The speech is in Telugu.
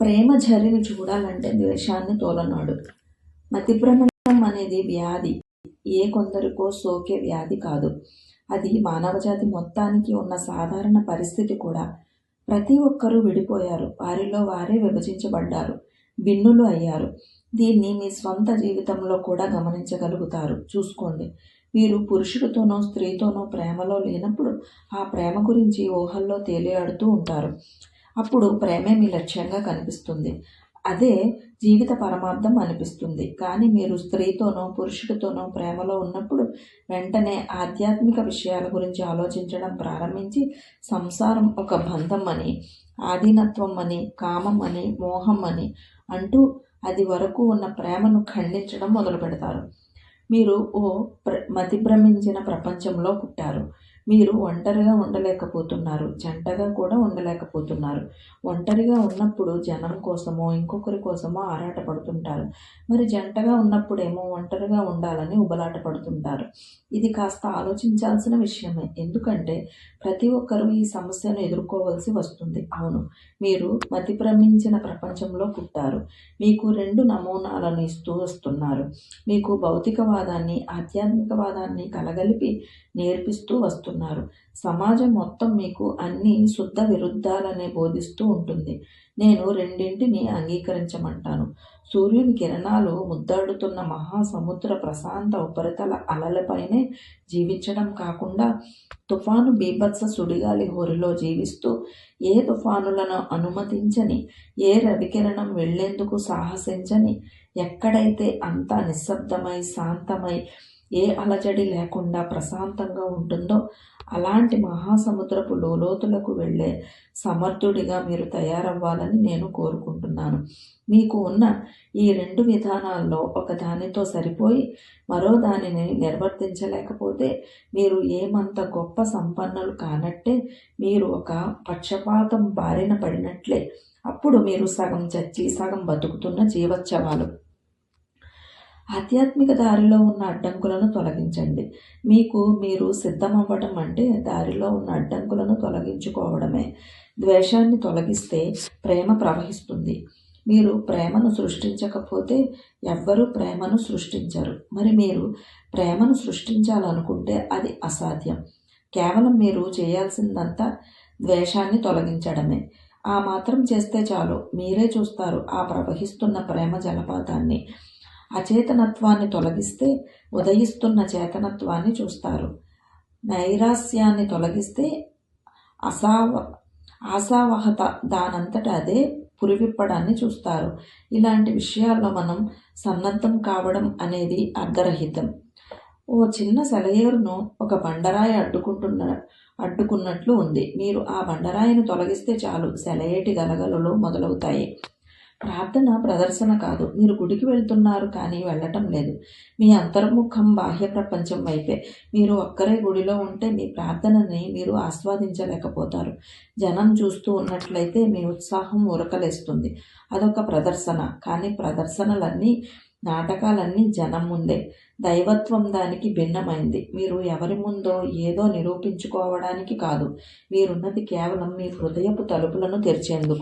ప్రేమ జరిని చూడాలంటే ద్వేషాన్ని తోలనాడు. మతిభ్రమణం అనేది వ్యాధి. ఏ కొందరికో సోకే వ్యాధి కాదు. అది మానవజాతి మొత్తానికి ఉన్న సాధారణ పరిస్థితి కూడా. ప్రతి ఒక్కరూ విడిపోయారు. వారిలో వారే విభజించబడ్డారు. భిన్నులు అయ్యారు. దీన్ని మీ స్వంత జీవితంలో కూడా గమనించగలుగుతారు. చూసుకోండి. మీరు పురుషుడితోనో స్త్రీతోనో ప్రేమలో లేనప్పుడు ఆ ప్రేమ గురించి ఊహల్లో తేలియాడుతూ ఉంటారు. అప్పుడు ప్రేమే మీ లక్ష్యంగా కనిపిస్తుంది. అదే జీవిత పరమార్థం అనిపిస్తుంది. కానీ మీరు స్త్రీతోనో పురుషుడితోనో ప్రేమలో ఉన్నప్పుడు వెంటనే ఆధ్యాత్మిక విషయాల గురించి ఆలోచించడం ప్రారంభించి సంసారం ఒక బంధం అని ఆధీనత్వం అని కామం అని మోహం అని అంటూ అది వరకు ఉన్న ప్రేమను ఖండించడం మొదలు పెడతారు మీరు ఓ ప్ర మతిభ్రమించిన ప్రపంచంలో పుట్టారు. మీరు ఒంటరిగా ఉండలేకపోతున్నారు జంటగా కూడా ఉండలేకపోతున్నారు. ఒంటరిగా ఉన్నప్పుడు జనం కోసమో ఇంకొకరి కోసమో ఆరాట పడుతుంటారు. మరి జంటగా ఉన్నప్పుడేమో ఒంటరిగా ఉండాలని ఉబలాట పడుతుంటారు. ఇది కాస్త ఆలోచించాల్సిన విషయమే. ఎందుకంటే ప్రతి ఒక్కరూ ఈ సమస్యను ఎదుర్కోవాల్సి వస్తుంది. అవును మీరు మతిభ్రమించిన ప్రపంచంలో పుట్టారు. మీకు రెండు నమూనాలను ఇస్తూ వస్తున్నారు. మీకు భౌతికవాదాన్ని ఆధ్యాత్మికవాదాన్ని కలగలిపి నేర్పిస్తూ వస్తున్నారు. సమాజం మొత్తం మీకు అన్ని శుద్ధ విరుద్ధాలనే బోధిస్తూ ఉంటుంది. నేను రెండింటిని అంగీకరించమంటాను. సూర్యుని కిరణాలు ముద్దాడుతున్న మహాసముద్ర ప్రశాంత ఉపరితల అలలపైనే జీవించడం కాకుండా తుఫాను బీభత్స సుడిగాలి హోరిలో జీవిస్తూ ఏ తుఫానులను అనుమతించని ఏ రవికిరణం వెళ్ళేందుకు సాహసించని ఎక్కడైతే అంతా నిశ్శబ్దమై శాంతమై ఏ అలజడి లేకుండా ప్రశాంతంగా ఉంటుందో అలాంటి మహాసముద్రపు లోతులకు వెళ్ళే సమర్థుడిగా మీరు తయారవ్వాలని నేను కోరుకుంటున్నాను. మీకు ఉన్న ఈ రెండు విధానాల్లో ఒక దానితో సరిపోయి మరో దానిని నిర్వర్తించలేకపోతే మీరు ఏమంత గొప్ప సంపన్నులు కానట్టే మీరు ఒక పక్షపాతం బారిన పడినట్లే. అప్పుడు మీరు సగం చచ్చి సగం బతుకుతున్న జీవోత్సవాలు. ఆధ్యాత్మిక దారిలో ఉన్న అడ్డంకులను తొలగించండి. మీకు మీరు సిద్ధమవ్వడం అంటే దారిలో ఉన్న అడ్డంకులను తొలగించుకోవడమే. ద్వేషాన్ని తొలగిస్తే ప్రేమ ప్రవహిస్తుంది. మీరు ప్రేమను సృష్టించకపోతే ఎవ్వరూ ప్రేమను సృష్టించరు. మరి మీరు ప్రేమను సృష్టించాలనుకుంటే అది అసాధ్యం. కేవలం మీరు చేయాల్సిందంతా ద్వేషాన్ని తొలగించడమే. ఆ మాత్రం చేస్తే చాలు. మీరే చూస్తారు. ఆ ప్రవహిస్తున్న ప్రేమ జలపాతాన్ని. అచేతనత్వాన్ని తొలగిస్తే ఉదయిస్తున్న చేతనత్వాన్ని చూస్తారు. నైరాస్యాన్ని తొలగిస్తే అసావ ఆశావహత దానంతట అదే పురివిప్పడాన్ని చూస్తారు. ఇలాంటి విషయాల్లో మనం సన్నద్ధం కావడం అనేది అర్ధరహితం ఓ చిన్న సెలయేరును ఒక బండరాయి అడ్డుకుంటున్న అడ్డుకున్నట్లు ఉంది. మీరు ఆ బండరాయిని తొలగిస్తే చాలు. సెలయేటి గలగలలు మొదలవుతాయి. ప్రార్థన ప్రదర్శన కాదు. మీరు గుడికి వెళ్తున్నారు కానీ వెళ్ళటం లేదు. మీ అంతర్ముఖం బాహ్య ప్రపంచం వైపే. మీరు ఒక్కరే గుడిలో ఉంటే మీ ప్రార్థనని మీరు ఆస్వాదించలేకపోతారు. జనం చూస్తూ ఉన్నట్లయితే మీ ఉత్సాహం ఉరకలేస్తుంది. అదొక ప్రదర్శన. కానీ ప్రదర్శనలన్నీ నాటకాలన్నీ జనం ముందే. దైవత్వం దానికి భిన్నమైంది. మీరు ఎవరి ముందో ఏదో నిరూపించుకోవడానికి కాదు. మీరున్నది కేవలం మీ హృదయపు తలుపులను తెరిచేందుకు.